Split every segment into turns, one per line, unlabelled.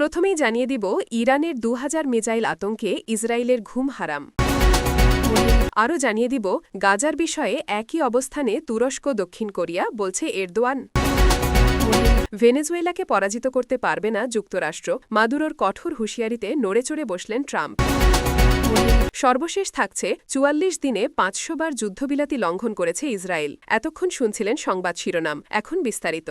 প্রথমেই জানিয়ে দিব, ইরানের দু হাজার মিজাইল আতঙ্কে ইসরায়েলের ঘুম হারাম। আরও জানিয়ে দিব, গাজার বিষয়ে একই অবস্থানে তুরস্ক, দক্ষিণ কোরিয়া, বলছে এরদোয়ান। ভেনেজুয়েলাকে পরাজিত করতে পারবে না যুক্তরাষ্ট্র। মাদুরোর কঠোর হুঁশিয়ারিতে নড়েচড়ে বসলেন ট্রাম্প। সর্বশেষ থাকছে, চুয়াল্লিশ দিনে পাঁচশো বার যুদ্ধবিলাতি লঙ্ঘন করেছে ইসরায়েল। এতক্ষণ শুনছিলেন সংবাদ শিরোনাম, এখন বিস্তারিত।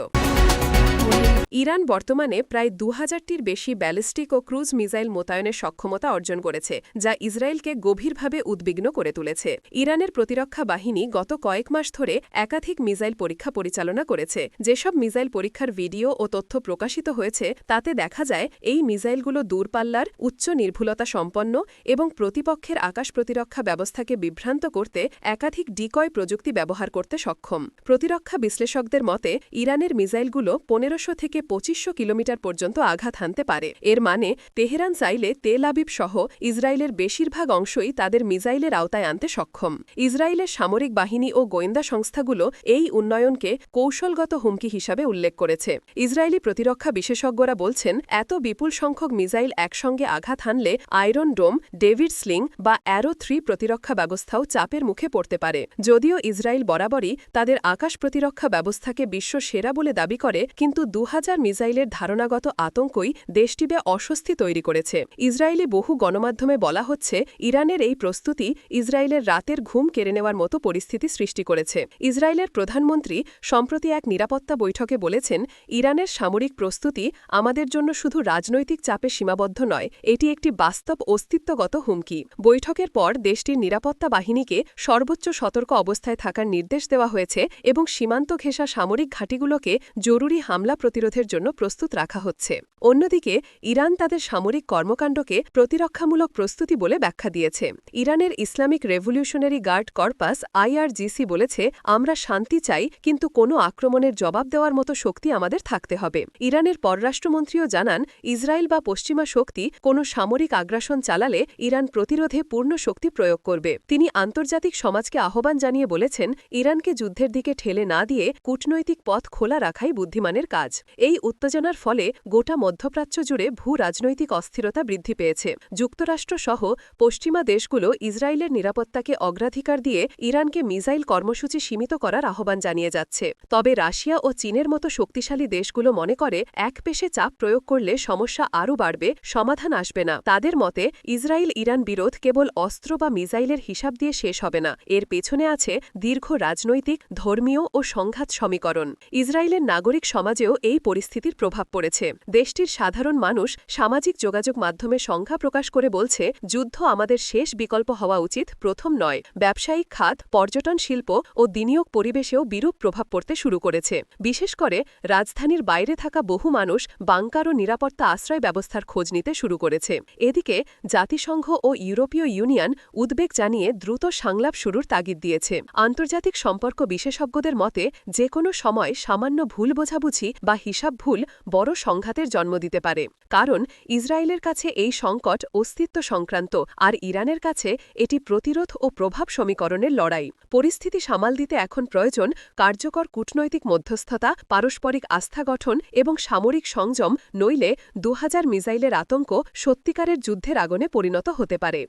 ইরান বর্তমানে প্রায় দু হাজারটির বেশি ব্যালিস্টিক ও ক্রুজ মিসাইল মোতায়েনের সক্ষমতা অর্জন করেছে, যা ইসরায়েলকে গভীরভাবে উদ্বিগ্ন করে তুলেছে। ইরানের প্রতিরক্ষা বাহিনী গত কয়েক মাস ধরে একাধিক মিসাইল পরীক্ষা পরিচালনা করেছে। যেসব মিসাইল পরীক্ষার ভিডিও ও তথ্য প্রকাশিত হয়েছে, তাতে দেখা যায়, এই মিসাইলগুলো দূরপাল্লার, উচ্চ নির্ভুলতা সম্পন্ন এবং প্রতিপক্ষের আকাশ প্রতিরক্ষা ব্যবস্থাকে বিভ্রান্ত করতে একাধিক ডিকয় প্রযুক্তি ব্যবহার করতে সক্ষম। প্রতিরক্ষা বিশ্লেষকদের মতে, ইরানের মিসাইলগুলো পনেরোশো থেকে পঁচিশশো কিলোমিটার পর্যন্ত আঘাত হানতে পারে। এর মানে তেহরান চাইলে তেল আবিব সহ ইসরায়েলের বেশিরভাগ অংশই তাদের মিসাইলের আওতায় আনতে সক্ষম। ইসরায়েলের সামরিক বাহিনী ও গোয়েন্দা সংস্থাগুলো এই উন্নয়নকে কৌশলগত হুমকি হিসাবে উল্লেখ করেছে। ইসরায়েলি প্রতিরক্ষা বিশেষজ্ঞরা বলছেন, এত বিপুল সংখ্যক মিসাইল একসঙ্গে আঘাত হানলে আয়রন ডোম, ডেভিড স্লিং বা অ্যারো থ্রি প্রতিরক্ষা ব্যবস্থাও চাপের মুখে পড়তে পারে। যদিও ইসরায়েল বরাবরই তাদের আকাশ প্রতিরক্ষা ব্যবস্থাকে বিশ্ব সেরা বলে দাবি করে, কিন্তু দু হাজার মিসাইলের ধারণাগত আতঙ্কই দেশটিতে অস্বস্তি তৈরি করেছে। ইসরায়েলি বহু গণমাধ্যমে বলা হচ্ছে, ইরানের এই প্রস্তুতি ইসরায়েলের রাতের ঘুম কেড়ে নেওয়ার মতো পরিস্থিতি সৃষ্টি করেছে। ইসরায়েলের প্রধানমন্ত্রী সম্প্রতি এক নিরাপত্তা বৈঠকে বলেছেন, ইরানের সামরিক প্রস্তুতি আমাদের জন্য শুধু রাজনৈতিক চাপে সীমাবদ্ধ নয়, এটি একটি বাস্তব অস্তিত্বগত হুমকি। বৈঠকের পর দেশটির নিরাপত্তা বাহিনীকে সর্বোচ্চ সতর্ক অবস্থায় থাকার নির্দেশ দেওয়া হয়েছে এবং সীমান্ত ঘেঁষা সামরিক ঘাঁটিগুলোকে জরুরি হামলা প্রতিরোধের জন্য প্রস্তুত রাখা হচ্ছে। অন্যদিকে, ইরান তাদের সামরিক কর্মকাণ্ডকে প্রতিরক্ষামূলক প্রস্তুতি বলে ব্যাখ্যা দিয়েছে। ইরানের Islamic revolutionary guard corpus IRGC বলেছে, আমরা শান্তি চাই, কিন্তু কোনো আক্রমণের জবাব দেওয়ার মতো শক্তি আমাদের থাকতে হবে। ইরানের পররাষ্ট্রমন্ত্রীও জানান, ইসরায়েল বা পশ্চিমা শক্তি কোনো সামরিক আগ্রাসন চালালে ইরান প্রতিরোধে পূর্ণ শক্তি প্রয়োগ করবে। তিনি আন্তর্জাতিক সমাজকে আহ্বান জানিয়ে বলেছেন, ইরানকে যুদ্ধের দিকে ঠেলে না দিয়ে কূটনৈতিক পথ খোলা রাখাই বুদ্ধিমানের কাজ। এই উত্তেজনার ফলে গোটা মধ্যপ্রাচ্য জুড়ে ভূ রাজনৈতিক অস্থিরতা বৃদ্ধি পেয়েছে। যুক্তরাষ্ট্র সহ পশ্চিমা দেশগুলো ইসরায়েলের নিরাপত্তাকে অগ্রাধিকার দিয়ে ইরানকে মিসাইল কর্মসূচি সীমিত করার আহ্বান জানিয়ে যাচ্ছে। তবে রাশিয়া ও চীনের মতো শক্তিশালী দেশগুলো মনে করে এক পেশে চাপ প্রয়োগ করলে সমস্যা আরও বাড়বে, সমাধান আসবে না। তাদের মতে ইসরায়েল ইরান বিরোধ কেবল অস্ত্র বা মিসাইলের হিসাব দিয়ে শেষ হবে না। এর পেছনে আছে দীর্ঘ রাজনৈতিক, ধর্মীয় ও সংঘাত সমীকরণ। ইসরায়েলের নাগরিক সমাজেও এই পরিস্থিতির প্রভাব পড়েছে। দেশটির সাধারণ মানুষ সামাজিক যোগাযোগ মাধ্যমে সংখ্যা প্রকাশ করে বলছে, যুদ্ধ আমাদের শেষ বিকল্প হওয়া উচিত, প্রথম নয়। ব্যবসায়িক খাত, পর্যটন শিল্প ও বিনিয়োগ পরিবেশেও বিরূপ প্রভাব পড়তে শুরু করেছে। বিশেষ করে, রাজধানীর বাইরে থাকা বহু মানুষ বাংকার ও নিরাপত্তা আশ্রয় ব্যবস্থার খোঁজ নিতে শুরু করেছে। এদিকে, জাতিসংঘ ও ইউরোপীয় ইউনিয়ন উদ্বেগ জানিয়ে দ্রুত সংলাপ শুরুর তাগিদ দিয়েছে। আন্তর্জাতিক সম্পর্ক বিশেষজ্ঞদের মতে যে কোনো সময় সামান্য ভুল বোঝাবুঝি বা হিসাব ভুল বড় সংঘাতের জন্ম দিতে পারে। কারণ ইসরায়েলের কাছে এই সংকট অস্তিত্ব সংক্রান্ত আর ইরানের কাছে এটি প্রতিরোধ ও প্রভাব সমীকরণের লড়াই। পরিস্থিতি সামাল দিতে এখন প্রয়োজন কার্যকর কূটনৈতিক মধ্যস্থতা, পারস্পরিক আস্থা গঠন এবং সামরিক সংযম, নইলে দু হাজার মিসাইলের আতঙ্ক সত্যিকারের যুদ্ধের আগুনে পরিণত হতে পারে।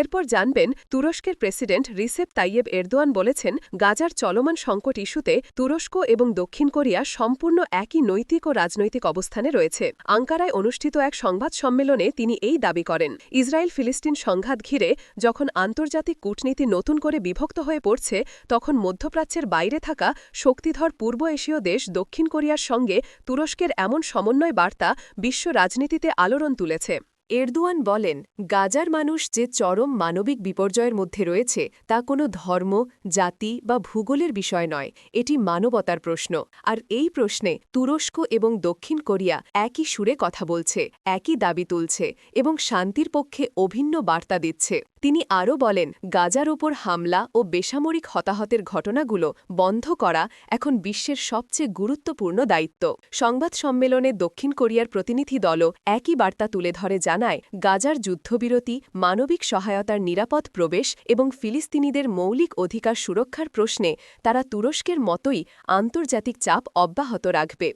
এরপর জানবেন, তুরস্কের প্রেসিডেন্ট রিসেপ তাইয়েব এরদোয়ান বলেছেন, গাজার চলমান সংকট ইস্যুতে তুরস্ক এবং দক্ষিণ কোরিয়া সম্পূর্ণ একই নৈতিক ও রাজনৈতিক অবস্থানে রয়েছে। আঙ্কারায় অনুষ্ঠিত এক সংবাদ সম্মেলনে তিনি এই দাবি করেন ইসরায়েল ফিলিস্তিন সংঘাত ঘিরে যখন আন্তর্জাতিক কূটনীতি নতুন করে বিভক্ত হয়ে পড়ছে, তখন মধ্যপ্রাচ্যের বাইরে থাকা শক্তিধর পূর্ব এশীয় দেশ দক্ষিণ কোরিয়ার সঙ্গে তুরস্কের এমন সমন্বয় বার্তা বিশ্ব রাজনীতিতে আলোড়ন তুলেছে। এরদোয়ান বলেন, গাজার মানুষ যে চরম মানবিক বিপর্যয়ের মধ্যে রয়েছে, তা কোনো ধর্ম, জাতি বা ভূগোলের বিষয় নয়, এটি মানবতার প্রশ্ন। আর এই প্রশ্নে তুরস্ক এবং দক্ষিণ কোরিয়া একই সুরে কথা বলছে, একই দাবি তুলছে এবং শান্তির পক্ষে অভিন্ন বার্তা দিচ্ছে। তিনি আরও বলেন, গাজার ওপর হামলা ও বেসামরিক হতাহতের ঘটনাগুলো বন্ধ করা এখন বিশ্বের সবচেয়ে গুরুত্বপূর্ণ দায়িত্ব। সংবাদ সম্মেলনে দক্ষিণ কোরিয়ার প্রতিনিধি দলও একই বার্তা তুলে ধরে জানায়, গাজার যুদ্ধবিরতি, মানবিক সহায়তার নিরাপদ প্রবেশ এবং ফিলিস্তিনিদের মৌলিক অধিকার সুরক্ষার প্রশ্নে তারা তুরস্কের মতোই আন্তর্জাতিক চাপ অব্যাহত রাখবে।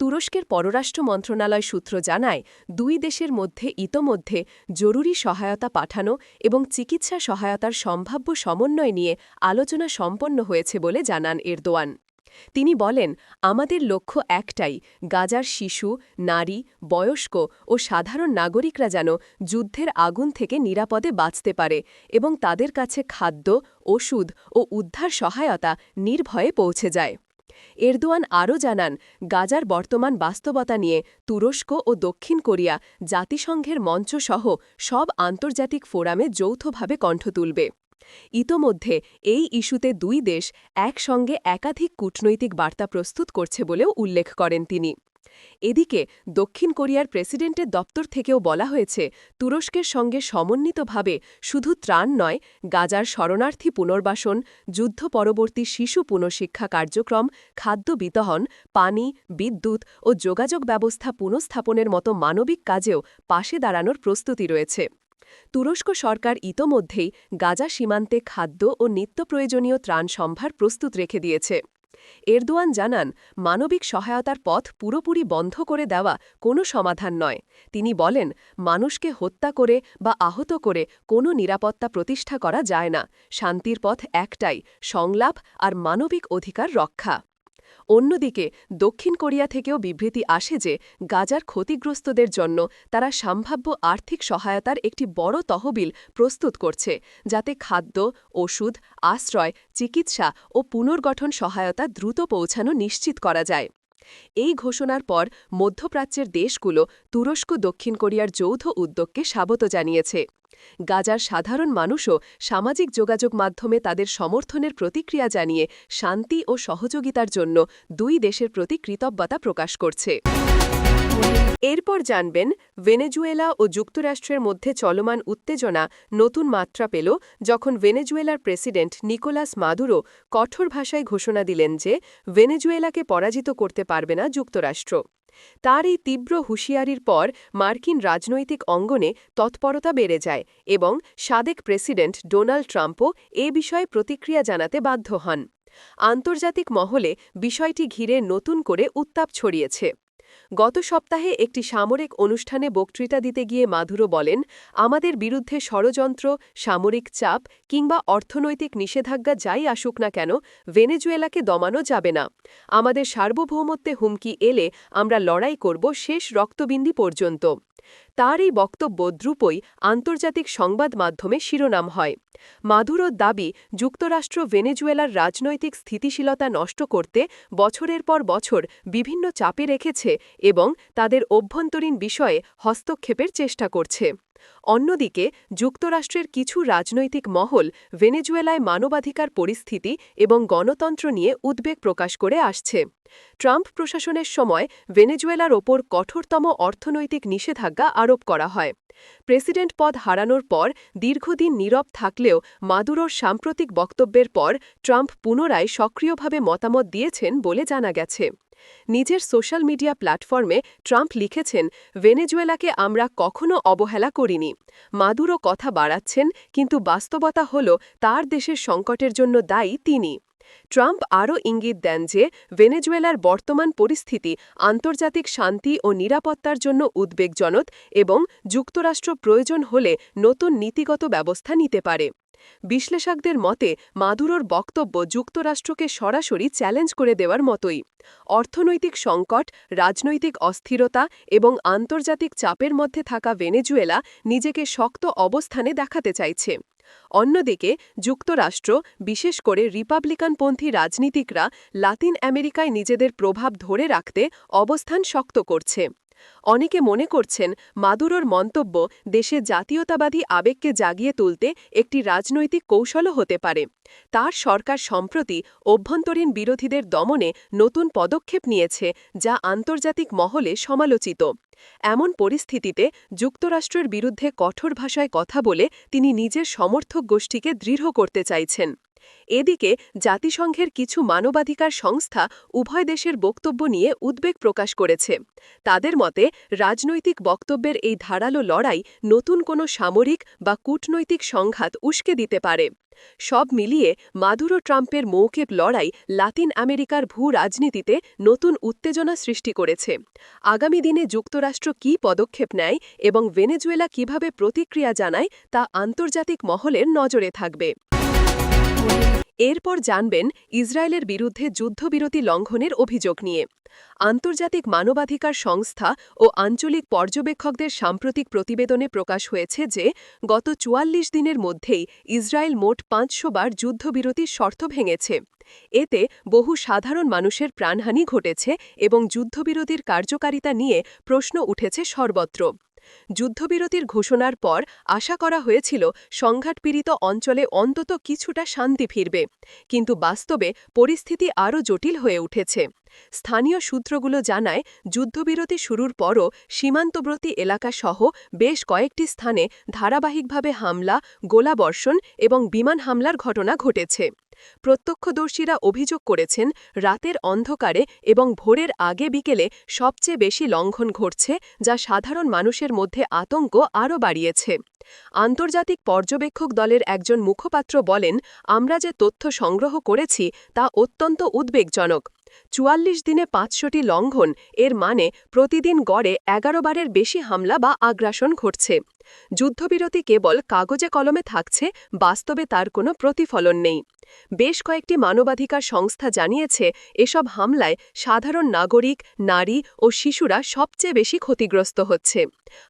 তুরস্কের পররাষ্ট্র মন্ত্রণালয় সূত্র জানায়, দুই দেশের মধ্যে ইতোমধ্যে জরুরি সহায়তা পাঠানো এবং চিকিৎসা সহায়তার সম্ভাব্য সমন্বয় নিয়ে আলোচনা সম্পন্ন হয়েছে বলে জানান এরদোয়ান। তিনি বলেন, আমাদের লক্ষ্য একটাই, গাজার শিশু, নারী, বয়স্ক ও সাধারণ নাগরিকরা যেন যুদ্ধের আগুন থেকে নিরাপদে বাঁচতে পারে এবং তাদের কাছে খাদ্য, ওষুধ ও উদ্ধার সহায়তা নির্ভয়ে পৌঁছে যায়। এরদোয়ান আরও জানান, গাজার বর্তমান বাস্তবতা নিয়ে তুরস্ক ও দক্ষিণ কোরিয়া জাতিসংঘের মঞ্চসহ সব আন্তর্জাতিক ফোরামে যৌথভাবে কণ্ঠ তুলবে। ইতোমধ্যে এই ইস্যুতে দুই দেশ একসঙ্গে একাধিক কূটনৈতিক বার্তা প্রস্তুত করছে বলেও উল্লেখ করেন তিনি। এদিকে দক্ষিণ কোরিয়ার প্রেসিডেন্টের দপ্তর থেকেও বলা হয়েছে, তুরস্কের সঙ্গে সমন্বিতভাবে শুধু ত্রাণ নয়, গাজার শরণার্থী পুনর্বাসন, যুদ্ধ পরবর্তী শিশু পুনঃশিক্ষা কার্যক্রম, খাদ্য বিতহন পানি, বিদ্যুৎ ও যোগাযোগ ব্যবস্থা পুনঃস্থাপনের মতো মানবিক কাজেও পাশে দাঁড়ানোর প্রস্তুতি রয়েছে। তুরস্ক সরকার ইতোমধ্যেই গাজা সীমান্তে খাদ্য ও নিত্য প্রয়োজনীয় ত্রাণ সম্ভার প্রস্তুত রেখে দিয়েছে। এরদোয়ান জানান, মানবিক সহায়তার পথ পুরোপুরি বন্ধ করে দেওয়া কোনো সমাধান নয়। তিনি বলেন, মানুষকে হত্যা করে বা আহত করে কোনো নিরাপত্তা প্রতিষ্ঠা করা যায় না। শান্তির পথ একটাই, সংলাপ আর মানবিক অধিকার রক্ষা। অন্যদিকে, দক্ষিণ কোরিয়া থেকেও বিবৃতি আসে যে, গাজার ক্ষতিগ্রস্তদের জন্য তারা সম্ভাব্য আর্থিক সহায়তার একটি বড় তহবিল প্রস্তুত করছে, যাতে খাদ্য, ওষুধ, আশ্রয়, চিকিৎসা ও পুনর্গঠন সহায়তা দ্রুত পৌঁছানো নিশ্চিত করা যায়। এই ঘোষণার পর মধ্যপ্রাচ্যের দেশগুলো তুরস্ক, দক্ষিণ কোরিয়ার যৌথ উদ্যোগকে স্বাগত জানিয়েছে। গাজার সাধারণ মানুষও সামাজিক যোগাযোগ মাধ্যমে তাদের সমর্থনের প্রতিক্রিয়া জানিয়ে শান্তি ও সহযোগিতার জন্য দুই দেশের প্রতি কৃতজ্ঞতা প্রকাশ করছে। এরপর জানবেন, ভেনেজুয়েলা ও যুক্তরাষ্ট্রের মধ্যে চলমান উত্তেজনা নতুন মাত্রা পেল যখন ভেনেজুয়েলার প্রেসিডেন্ট নিকোলাস মাদুরো কঠোর ভাষায় ঘোষণা দিলেন যে ভেনেজুয়েলাকে পরাজিত করতে পারবে না যুক্তরাষ্ট্র। তার এই তীব্র হুঁশিয়ারির পর মার্কিন রাজনৈতিক অঙ্গনে তৎপরতা বেড়ে যায় এবং সাবেক প্রেসিডেন্ট ডোনাল্ড ট্রাম্পও এ বিষয়ে প্রতিক্রিয়া জানাতে বাধ্য হন। আন্তর্জাতিক মহলে বিষয়টি ঘিরে নতুন করে উত্তাপ ছড়িয়েছে। গত সপ্তাহে একটি সামরিক অনুষ্ঠানে বক্তৃতা দিতে গিয়ে মাধুরো বলেন, আমাদের বিরুদ্ধে ষড়যন্ত্র, সামরিক চাপ কিংবা অর্থনৈতিক নিষেধাজ্ঞা যাই আসুক না কেন, ভেনেজুয়েলাকে দমানো যাবে না। আমাদের সার্বভৌমত্বে হুমকি এলে আমরা লড়াই করব শেষ রক্তবিন্দি পর্যন্ত। তার এই বক্তব্য দ্রুপই আন্তর্জাতিক সংবাদ মাধ্যমে শিরোনাম হয়। মাদুরোর দাবি, যুক্তরাষ্ট্র ভেনেজুয়েলার রাজনৈতিক স্থিতিশীলতা নষ্ট করতে বছরের পর বছর বিভিন্ন চাপে রেখেছে এবং তাদের অভ্যন্তরীণ বিষয়ে হস্তক্ষেপের চেষ্টা করছে। অন্যদিকে, যুক্তরাষ্ট্রের কিছু রাজনৈতিক মহল ভেনেজুয়েলায় মানবাধিকার পরিস্থিতি এবং গণতন্ত্র নিয়ে উদ্বেগ প্রকাশ করে আসছে। ট্রাম্প প্রশাসনের সময় ভেনেজুয়েলার ওপর কঠোরতম অর্থনৈতিক নিষেধাজ্ঞা আরোপ করা হয়। প্রেসিডেন্ট পদ হারানোর পর দীর্ঘদিন নীরব থাকলেও মাদুরোর সাম্প্রতিক বক্তব্যের পর ট্রাম্প পুনরায় সক্রিয়ভাবে মতামত দিয়েছেন বলে জানা গেছে। নিজের সোশ্যাল মিডিয়া প্ল্যাটফর্মে ট্রাম্প লিখেছেন, ভেনেজুয়েলাকে আমরা কখনো অবহেলা করিনি। মাদুরো কথা বাড়াচ্ছেন, কিন্তু বাস্তবতা হল তার দেশের সংকটের জন্য দায়ী তিনি। ট্রাম্প আরও ইঙ্গিত দেন যে ভেনেজুয়েলার বর্তমান পরিস্থিতি, আন্তর্জাতিক শান্তি ও নিরাপত্তার জন্য উদ্বেগজনক এবং যুক্তরাষ্ট্র প্রয়োজন হলে নতুন নীতিগত ব্যবস্থা নিতে পারে। বিশ্লেষকদের মতে, মাদুরোর বক্তব্য যুক্তরাষ্ট্রকে সরাসরি চ্যালেঞ্জ করে দেওয়ার মতোই। অর্থনৈতিক সংকট, রাজনৈতিক অস্থিরতা এবং আন্তর্জাতিক চাপের মধ্যে থাকা ভেনেজুয়েলা নিজেকে শক্ত অবস্থানে দেখাতে চাইছে। অন্যদিকে, যুক্তরাষ্ট্র, বিশেষ করে রিপাবলিকানপন্থী রাজনীতিকরা, লাতিন আমেরিকায় নিজেদের প্রভাব ধরে রাখতে অবস্থান শক্ত করছে। অনেকে মনে করছেন মাদুরোর মন্তব্য দেশে জাতীয়তাবাদী আবেগকে জাগিয়ে তুলতে একটি রাজনৈতিক কৌশলও হতে পারে। তার সরকার সম্প্রতি অভ্যন্তরীণ বিরোধীদের দমনে নতুন পদক্ষেপ নিয়েছে, যা আন্তর্জাতিক মহলে সমালোচিত। এমন পরিস্থিতিতে যুক্তরাষ্ট্রের বিরুদ্ধে কঠোর ভাষায় কথা বলে তিনি নিজের সমর্থক গোষ্ঠীকে দৃঢ় করতে চাইছেন। এদিকে জাতিসংঘের কিছু মানবাধিকার সংস্থা উভয় দেশের বক্তব্য নিয়ে উদ্বেগ প্রকাশ করেছে। তাদের মতে, রাজনৈতিক বক্তব্যের এই ধারালো লড়াই নতুন কোনো সামরিক বা কূটনৈতিক সংঘাত উস্কে দিতে পারে। সব মিলিয়ে মাদুরো ট্রাম্পের মৌকেব লড়াই লাতিন আমেরিকার ভূ রাজনীতিতে নতুন উত্তেজনা সৃষ্টি করেছে। আগামী দিনে যুক্তরাষ্ট্র কী পদক্ষেপ নেয় এবং ভেনেজুয়েলা কীভাবে প্রতিক্রিয়া জানায় তা আন্তর্জাতিক মহলের নজরে থাকবে। এরপর জানবেন ইসরায়েলের বিরুদ্ধে যুদ্ধবিরতি লঙ্ঘনের অভিযোগ নিয়ে। আন্তর্জাতিক মানবাধিকার সংস্থা ও আঞ্চলিক পর্যবেক্ষকদের সাম্প্রতিক প্রতিবেদনে প্রকাশ হয়েছে যে, গত চুয়াল্লিশ দিনের মধ্যেই ইসরায়েল মোট পাঁচশো বার যুদ্ধবিরতির শর্ত ভেঙেছে। এতে বহু সাধারণ মানুষের প্রাণহানি ঘটেছে এবং যুদ্ধবিরতির কার্যকারিতা নিয়ে প্রশ্ন উঠেছে সর্বত্র। যুদ্ধবিরতির ঘোষণার পর আশা করা হয়েছিল সংঘাতপীড়িত অঞ্চলে অন্তত কিছুটা শান্তি ফিরবে, কিন্তু বাস্তবে পরিস্থিতি আরও জটিল হয়ে উঠেছে। স্থানীয় সূত্রগুলো জানায়, যুদ্ধবিরতি শুরুর পরও সীমান্তব্রতী এলাকাসহ বেশ কয়েকটি স্থানে ধারাবাহিকভাবে হামলা, গোলাবর্ষণ এবং বিমান হামলার ঘটনা ঘটেছে। প্রত্যক্ষদর্শীরা অভিযোগ করেছেন, রাতের অন্ধকারে এবং ভোরের আগে বিকেলে সবচেয়ে বেশি লঙ্ঘন ঘটছে, যা সাধারণ মানুষের মধ্যে আতঙ্ক আরও বাড়িয়েছে। আন্তর্জাতিক পর্যবেক্ষক দলের একজন মুখপাত্র বলেন, আমরা যে তথ্য সংগ্রহ করেছি তা অত্যন্ত উদ্বেগজনক। চুয়াল্লিশ দিনে পাঁচশোটি লঙ্ঘন, এর মানে প্রতিদিন গড়ে এগারো বারের বেশি হামলা বা আগ্রাসন ঘটছে। যুদ্ধবিরতি কেবল কাগজে কলমে থাকছে, বাস্তবে তার কোনো প্রতিফলন নেই। বেশ কয়েকটি মানবাধিকার সংস্থা জানিয়েছে, এসব হামলায় সাধারণ নাগরিক, নারী ও শিশুরা সবচেয়ে বেশি ক্ষতিগ্রস্ত হচ্ছে।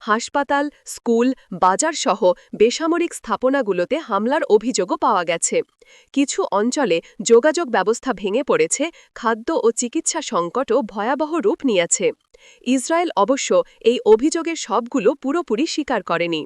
হাসপাতাল, স্কুল, বাজারসহ বেসামরিক স্থাপনাগুলোতে হামলার অভিযোগও পাওয়া গেছে। কিছু অঞ্চলে যোগাযোগ ব্যবস্থা ভেঙে পড়েছে, খাদ্য ও চিকিৎসা সংকটও ভয়াবহ রূপ নিয়েছে। ইসরায়েল অবশ্য এই অভিযোগের সবগুলো পুরোপুরি স্বীকার করেনি।